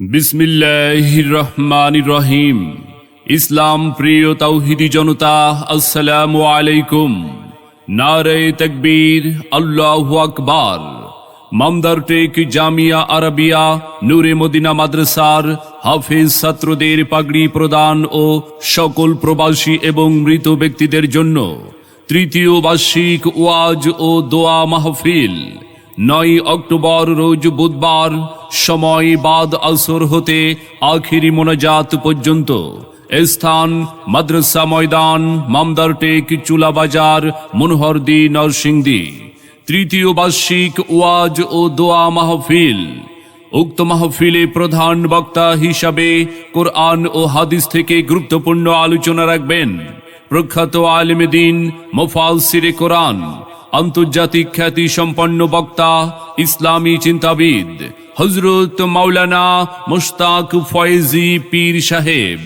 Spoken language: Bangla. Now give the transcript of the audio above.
বিসমিল্লাহির রহমানির রহিম ইসলাম প্রিয় তাওহিদি জনতা, আসসালামু আলাইকুম। নারে তকবীর, আল্লাহু আকবার। মামদার টেক জামিয়া আরবিয়া, নূরে মদিনা মাদ্রাসার হাফিজ ছাত্রদের পাগড়ি প্রদান ও সকল প্রবাসী এবং মৃত ব্যক্তিদের জন্য তৃতীয় বার্ষিক ওয়াজ ও দোয়া মাহফিল। নয় অক্টোবর রোজ বুধবার সময় বাদ আসর হতে আখিরি মোনাজাত পর্যন্ত। স্থান মাদ্রাসা ময়দান, মামদার টেক, চুলা বাজার মনোহরদি নরসিংদী। তৃতীয় বার্ষিক ওয়াজ ও দোয়া মাহফিল। উক্ত মাহফিলে প্রধান বক্তা হিসাবে কোরআন ও হাদিস থেকে গুরুত্বপূর্ণ আলোচনা রাখবেন। প্রখ্যাত আলেমেদিন মোফাল সিরে কোরআন। আন্তর্জাতিক খ্যাতি সম্পন্ন বক্তা, ইসলামী চিন্তাবিদ। হজরত মাওলানা মুশতাক ফয়েজি পীর সাহেব।